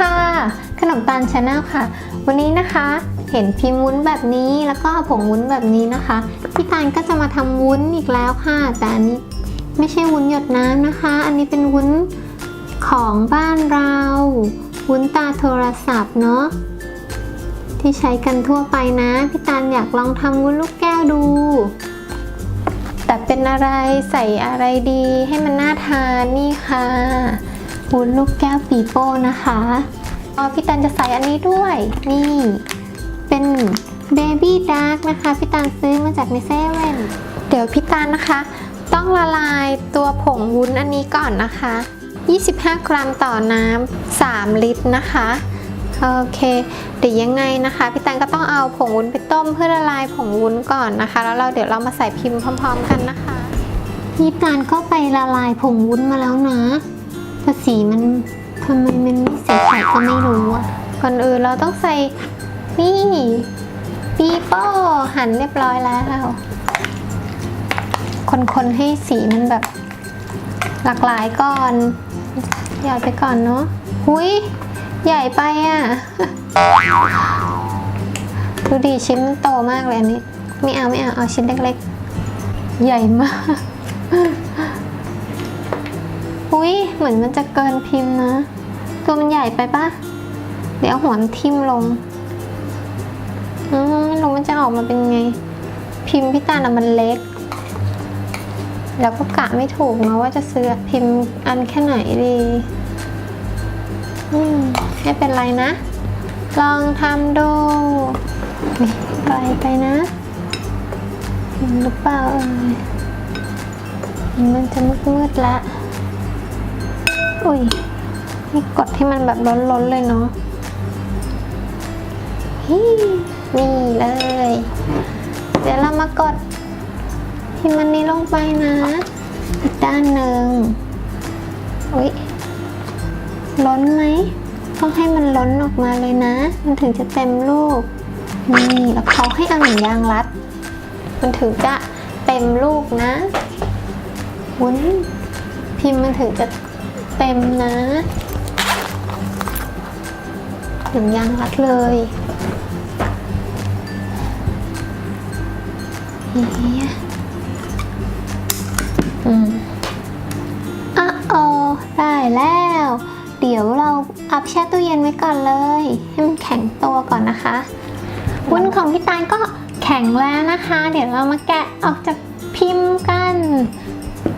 ค่ะ ขนมตาลชาแนลค่ะ วันนี้นะคะเห็นพิมพ์วุ้นแบบนี้แล้วก็ผงวุ้นแบบนี้นะคะ พี่ตาลก็จะมาทำวุ้นอีกแล้วค่ะ แต่อันนี้ไม่ใช่วุ้นหยดน้ำนะคะ อันนี้เป็นวุ้นของบ้านเรา วุ้นตาโทรศัพท์เนาะที่ใช้กันทั่วไปนะพี่ตาลอยากลองทำวุ้นลูกแก้วดู แต่เป็นอะไรใส่อะไรดีให้มันน่าทานนี่ค่ะวุ้นลูกแก้วปีโป้นะคะ พี่ตันจะใส่อันนี้ด้วย นี่เป็นเบบี้ดาร์กนะคะพี่ตันซื้อมาจากในเซเว่นเดี๋ยวพี่ตันนะคะ ต้องละลายตัวผงวุ้นอันนี้ก่อนนะคะ 25 กรัมต่อน้ำ3 ลิตรนะคะโอเคเดี๋ยวยังไงนะคะพี่ตันก็ต้องเอาผงวุ้นไปต้มเพื่อละลายผงวุ้นก่อนนะคะ แล้วเราเดี๋ยวเรามาใส่พิมพ์พร้อม ๆ กันนะคะพี่ตันก็ไปละลายผงวุ้นมาแล้วนะแต่สีมัน ทำไมมันไม่สีขาวก็ไม่รู้อะก่อนอื่นเราต้องใส่นี่ปีโป้หั่นเรียบร้อยแล้ว คนๆให้สีมันแบบ หลากหลายก่อนหยอดไปก่อนเนาะหุยใหญ่ไปอะ ดูดิชิ้นมันโตมากเลยอันนี้ ไม่เอาไม่เอาเอาชิ้นเล็กๆ ใหญ่มาก อุ้ยเหมือนมันจะเกินพิมพ์นะ ตัวมันใหญ่ไปปะเดี๋ยวหัวมันทิ่มลงอืมไม่รู้มันจะออกมาเป็นไง พิมพ์พี่ตาลอะมันเล็ก แล้วก็กะไม่ถูกนะว่าจะซื้อพิมพ์อันแค่ไหนดีอืมไม่เป็นไรนะ ลองทำดูไกลไปนะเห็นหรือเปล่าเอ่ยมันจะมืดๆแล้ว อุ้ยนี่กดให้มันแบบล้นๆเลยเนาะฮินี่เลย เดี๋ยวเรามากดพิมพ์มันนี้ลงไปนะ อีกด้านหนึ่งอุ้ยล้นไหมต้องให้มันล้นออกมาเลยนะ มันถึงจะเต็มลูก นี่แล้วเขาให้เอาหนังยางรัด มันถึงจะเต็มลูกนะวุ้นพิมพ์มันถึงจะ เต็มนะหนังยางรัดเลยนี่อืมอะโอได้แล้ว เดี๋ยวเราอัพแช่ตู้เย็นไว้ก่อนเลย ให้มันแข็งตัวก่อนนะคะ วุ้นของพี่ตาลก็แข็งแล้วนะคะ เดี๋ยวเรามาแกะออกจากพิมพ์กัน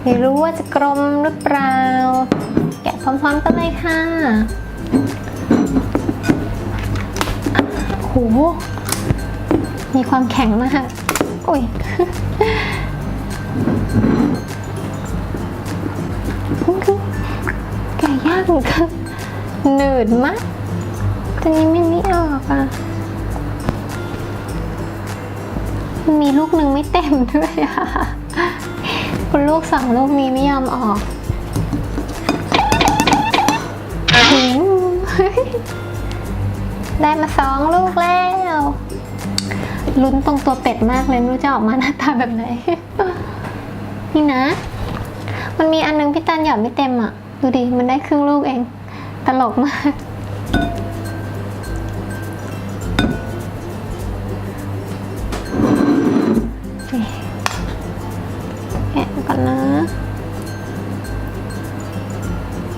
ไม่รู้ว่าจะกลมหรือเปล่า แกะพร้อมๆกันเลยค่ะโหมีความแข็งมากอุ้ยแกะยากเหมือนกันหนืดมากตัวนี้ไม่ไม่ออกอะ มีลูกหนึ่งไม่เต็มด้วยอะ คุณลูกสองลูกนี้ไม่ยอมออกได้มาสองลูกแล้วลุ้นตรงตัวเป็ดมากเลยไม่รู้จะออกมาหน้าตาแบบไหน นี่นะ มันมีอันนึงพี่ตันหยอดไม่เต็มอะ ดูดิ มันได้ครึ่งลูกเอง ตลกมาก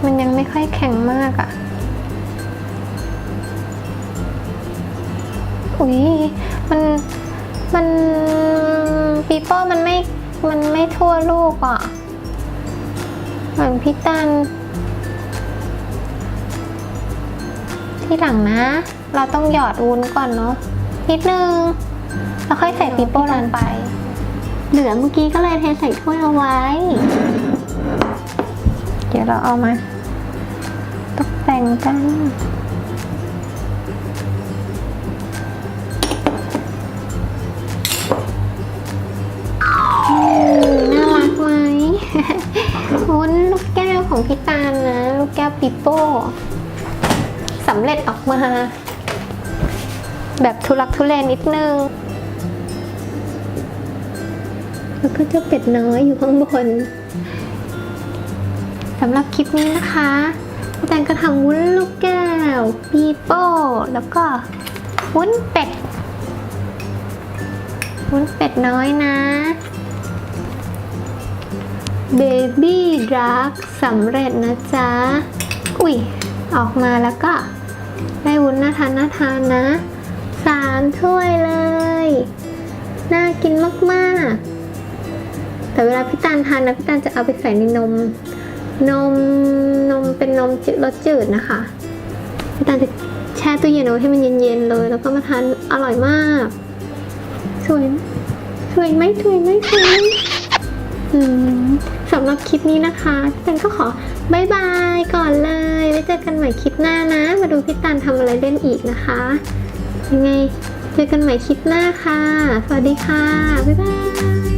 มันยังไม่ค่อยแข็งมากอะ่ะ อุ้ยมันมันปีโป้มันไม่มันไม่ทั่วลูกอะ่ะ เหมือนพี่ตัน ที่หลังนะ เราต้องหยอดวุ้นก่อนเนาะนิดนึง แล้วค่อยใส่ปีโป้ลงไป เหลือเมื่อกี้ก็เลยเทใส่ถ้วยเอาไว้ เดี๋ยวเราเอามา ตกแต่งกันอืมน่ารักไหมวุ้นลูกแก้วของพี่ตาลนะ ลูกแก้วปิโป้สำเร็จออกมา แบบทุลักทุเลนิดนึง แล้วก็เจะเป็ดน้อยอยู่ข้างบนสำหรับคลิปนี้นะคะพี่ แตนก็ทำวุ้นลูกแก้วปีโป้แล้วก็วุ้นเป็ด วุ้นเป็ดน้อยนะเบบี้ดรักสำเร็จนะจ๊ะ อุ้ย ออกมาแล้วก็ ได้วุ้นน่าทานน่าทานนะสามถ้วยเลย น่ากินมากๆ แต่เวลาพี่ตาลทานนะพี่ตาลจะเอาไปใส่ในนม นม เป็นนมจืดรสจืดนะคะพี่ตาจะแช่ตู้เย็นเอาให้มันเย็นๆเลย แล้วก็มาทานอร่อยมากสวยสวยไหมสวยไหมสวยไหมสำหรับคลิปนี้นะคะพี่ตันก็ขอบายบายก่อนเลยไว้เจอกันใหม่คลิปหน้านะ มาดูพี่ตันทำอะไรเล่นอีกนะคะ ยังไงเจอกันใหม่คลิปหน้าค่ะ สวัสดีค่ะ บ๊ายบาย